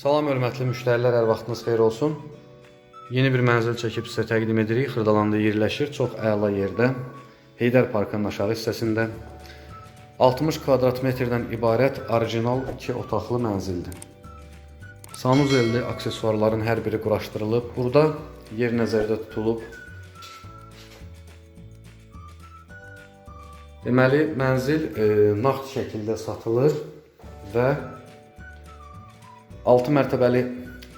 Salam hörmətli müştərilər, hər vaxtınız xeyir olsun. Yeni bir mənzil çəkib sizə təqdim edirik. Xırdalanda yerləşir, çox əla yerdə. Heydər Parkının aşağı hissəsində 60 kvadrat metrdən ibarət orijinal 2 otaqlı mənzildir. Sanuzelli aksesuarların hər biri quraşdırılıb. Burada yer nəzərdə tutulub. Deməli, mənzil e, nağd şəkildə satılır və 6 mərtəbəli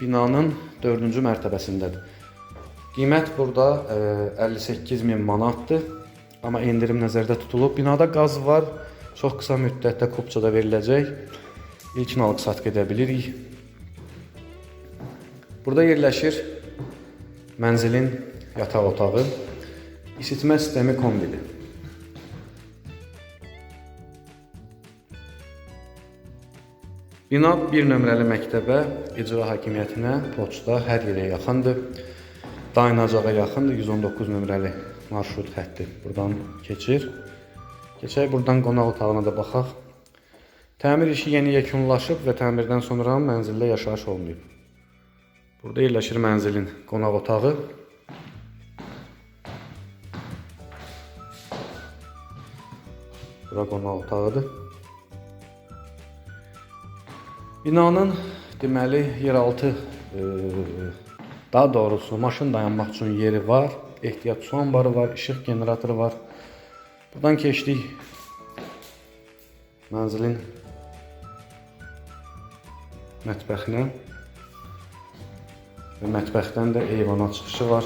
binanın 4-cü mərtəbəsindədir. Qiymət burada e, 58 min manatdır. Amma endirim nəzərdə tutulub. Binada qaz var. Çox qısa müddətdə kupçada veriləcək. İlkin alıq-satq edə bilirik. Burada yerləşir mənzilin yataq otağı, isitmə sistemi kombili. Bina 1 nömrəli məktəbə, icra hakimiyyətinə, poçta hər yerə yaxındır. Dayanacağa yaxındır 119 nömrəli marşrut xətti buradan keçir. Keçək buradan qonaq otağına da baxaq. Təmir işi yeni yekunlaşıb və təmirdən sonra mənzildə yaşayış olmayıb. Burada yerləşir mənzilin qonaq otağı. Bura qonaq otağıdır. Binanın deməli yeraltı e, daha doğrusu maşın dayanmaq üçün yeri var, ehtiyat su anbarı var, işıq generatoru var. Buradan keçdik mənzilin mətbəxinə. Və mətbəxdən də eyvana çıxışı var.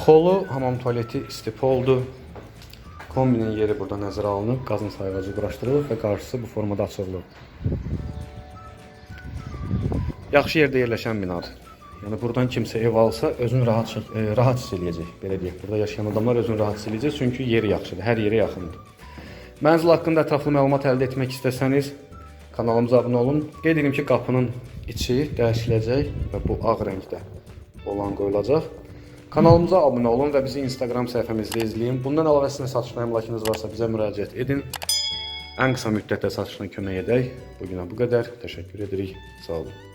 Xolu, hamam tualeti istipoldur. Kombinin yeri burada nəzərə alınıb, qazın sayğacı quraşdırılıb və qarşısı bu formada açılıb. Yaxşı yerdə yerləşən binadır. Yəni buradan kimsə ev alsa özünü rahat e, rahat hiss eləyəcək, belə deyək. Burada yaşayan adamlar özünü rahat hiss eləyəcək çünki yeri yaxşıdır, hər yerə yaxındır. Mənzil haqqında ətraflı məlumat əldə etmək istəsəniz kanalımıza abunə olun. Qeyd edim ki, qapının içi dəyişiləcək və bu ağ rəngdə olan qoyulacaq. Kanalımıza abunə olun və bizi Instagram səhifəmizdə izləyin. Bundan əlavə sizin satışına əmlakınız varsa bizə müraciət edin. Ən qısa müddətdə satışına kömək edək. Bu günə bu qədər. Təşəkkür edirik. Sağ olun.